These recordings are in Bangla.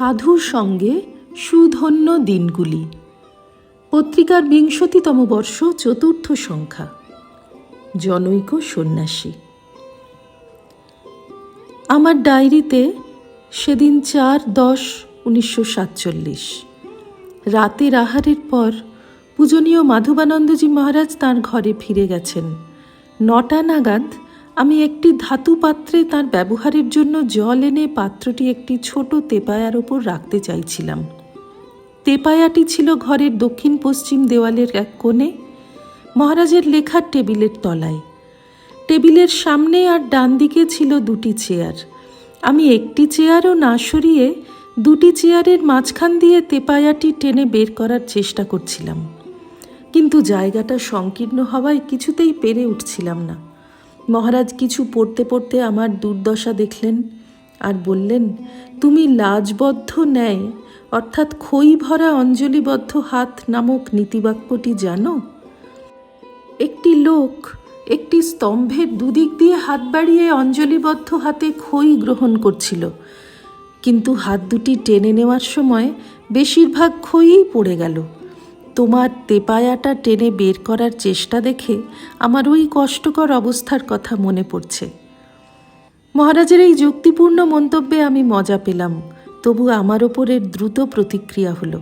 সাধুর সঙ্গে সুধন্য দিনগুলি। পত্রিকার বিংশতিতম বর্ষ চতুর্থ সংখ্যা। জনৈক সন্ন্যাসী। আমার ডায়েরিতে সেদিন চার দশ উনিশশো সাতচল্লিশ। রাতের আহারের পর পূজনীয় মাধবানন্দজি মহারাজ তার ঘরে ফিরে গেছেন। নটা নাগাদ একটি ধাতু পাত্রে তার ব্যবহারের জন্য জল এনে পাত্রটি একটি ছোট তেপায়ার ওপর রাখতে চাইছিলাম। তেপায়াটি ছিল ঘরের দক্ষিণ পশ্চিম দেওয়ালের এক কোণে, মহারাজের লেখার টেবিলের তলায়। টেবিলের সামনে আর ডান দিকে ছিল দুটি চেয়ার। আমি একটি চেয়ারও না সরিয়ে দুটি চেয়ারের মাঝখান দিয়ে তেপায়াটি টেনে বের করার চেষ্টা করছিলাম। কিন্তু জায়গাটা সংকীর্ণ হওয়ায় কিছুতেই পেরে উঠছিলাম না। মহারাজ কিছু পড়তে পড়তে আমার দুর্দশা দেখলেন আর বললেন, তুমি লাজবদ্ধ ন্যায়, অর্থাৎ খই ভরা অঞ্জলিবদ্ধ হাত নামক নীতিবাক্যটি জানো? একটি লোক একটি স্তম্ভের দুদিক দিয়ে হাত বাড়িয়ে অঞ্জলিবদ্ধ হাতে খই গ্রহণ করছিল। কিন্তু হাত দুটি টেনে নেওয়ার সময় বেশিরভাগ খইই পড়ে গেল। তোমার তেপায়াটা টেনে বের করার চেষ্টা দেখে আমার ওই কষ্টকর অবস্থার কথা মনে পড়ছে। মহারাজের এই যুক্তিপূর্ণ মন্তব্যে আমি মজা পেলাম। তবু আমার ওপরের দ্রুত প্রতিক্রিয়া হলো।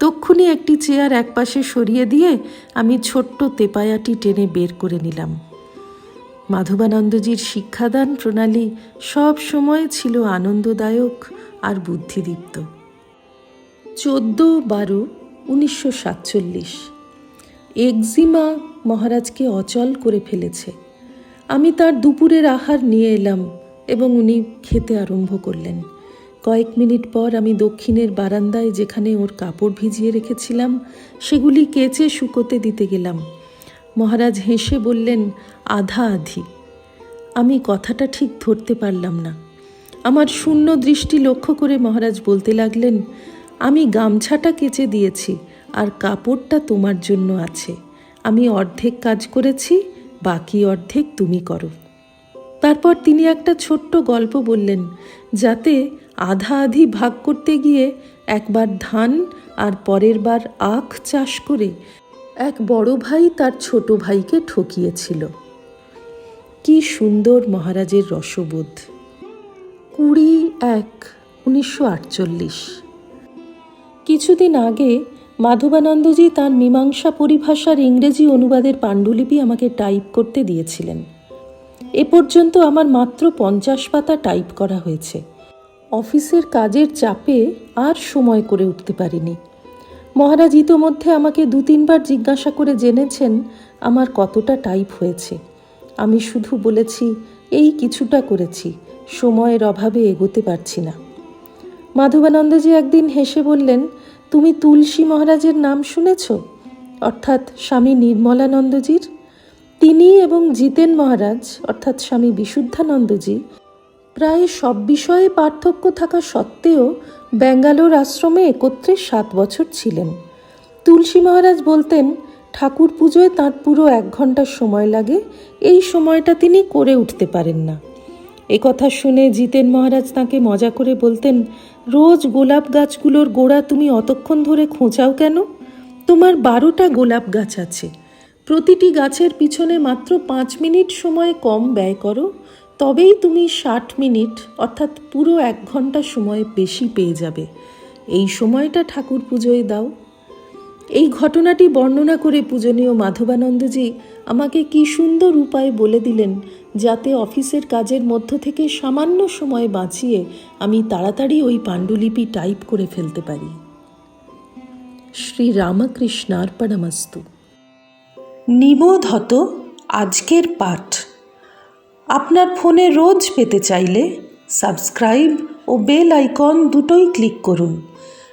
তক্ষুনি একটি চেয়ার একপাশে সরিয়ে দিয়ে আমি ছোট্ট তেপায়াটি টেনে বের করে নিলাম। মাধবানন্দজির শিক্ষাদান প্রণালী সব সময় ছিল আনন্দদায়ক আর বুদ্ধিদীপ্ত। চোদ্দ বারো উনিশশো সাতচল্লিশ। এক্সিমা মহারাজকে অচল করে ফেলেছে। আমি তার দুপুরের আহার নিয়ে এলাম এবং উনি খেতে আরম্ভ করলেন। কয়েক মিনিট পর আমি দক্ষিণের বারান্দায় যেখানে ওর কাপড় ভিজিয়ে রেখেছিলাম, সেগুলি কেচে শুকোতে দিতে গেলাম। মহারাজ হেসে বললেন, আধা আধি। আমি কথাটা ঠিক ধরতে পারলাম না। আমার শূন্য দৃষ্টি লক্ষ্য করে মহারাজ বলতে লাগলেন, আমি গামছাটা কেচে দিয়েছি। আর কাপড়টা তোমার জন্য আছে। আমি অর্ধেক কাজ করেছি, বাকি অর্ধেক তুমি করো। তারপর তিনি একটা ছোট্ট গল্প বললেন, যাতে আধা আধি ভাগ করতে গিয়ে একবার ধান আর পরের বার আখ চাষ করে এক বড় ভাই তার ছোট ভাইকে ঠকিয়েছিল। কি সুন্দর মহারাজের রসবোধ। কুড়ি এক উনিশশো কিছুদিন আগে মাধবানন্দজি তার মীমাংসা পরিভাষার ইংরেজি অনুবাদের পাণ্ডুলিপি আমাকে টাইপ করতে দিয়েছিলেন। এ পর্যন্ত আমার মাত্র পঞ্চাশ পাতা টাইপ করা হয়েছে। অফিসের কাজের চাপে আর সময় করে উঠতে পারিনি। মহারাজ ইতোমধ্যে আমাকে দু তিনবার জিজ্ঞাসা করে জেনেছেন আমার কতটা টাইপ হয়েছে। আমি শুধু বলেছি, এই কিছুটা করেছি, সময়ের অভাবে এগোতে পারছি না। মাধবানন্দজি একদিন হেসে বললেন, তুমি তুলসী মহারাজের নাম শুনেছ? অর্থাৎ স্বামী নির্মলানন্দজির। তিনি এবং জিতেন মহারাজ, অর্থাৎ স্বামী বিশুদ্ধানন্দজি, প্রায় সব বিষয়ে পার্থক্য থাকা সত্ত্বেও ব্যাঙ্গালোর আশ্রমে একত্রে সাত বছর ছিলেন। তুলসী মহারাজ বলতেন, ঠাকুর পুজোয় তাঁর পুরো এক ঘণ্টার সময় লাগে, এই সময়টা তিনি করে উঠতে পারেন না। কথা শুনে জিতেন মহারাজ তাকে মজা করে বলতেন, রোজ গোলাপ গাছগুলোর গোড়া তুমি অতক্ষণ ধরে খোঁচাও কেন? তোমার বারোটা গোলাপ গাছ আছে। প্রতিটি গাছের পিছনে মাত্র পাঁচ মিনিট সময় কম ব্যয় করো। তবেই তুমি ষাট মিনিট, অর্থাৎ পুরো এক ঘণ্টা সময় বেশি পেয়ে যাবে। এই সময়টা ঠাকুর পুজোয় দাও। এই ঘটনাটি বর্ণনা করে পূজনীয় মাধবানন্দজি আমাকে কি সুন্দর উপায় বলে দিলেন যাতে অফিসের কাজের মধ্য থেকে সামান্য সময় বাঁচিয়ে আমি তাড়াতাড়ি ওই পাণ্ডুলিপি টাইপ করে ফেলতে পারি। শ্রী রামকৃষ্ণার্পণমস্তু নিবোধত আজকের পাঠ। আপনার ফোনে রোজ পেতে চাইলে সাবস্ক্রাইব ও বেল আইকন দুটোই ক্লিক করুন।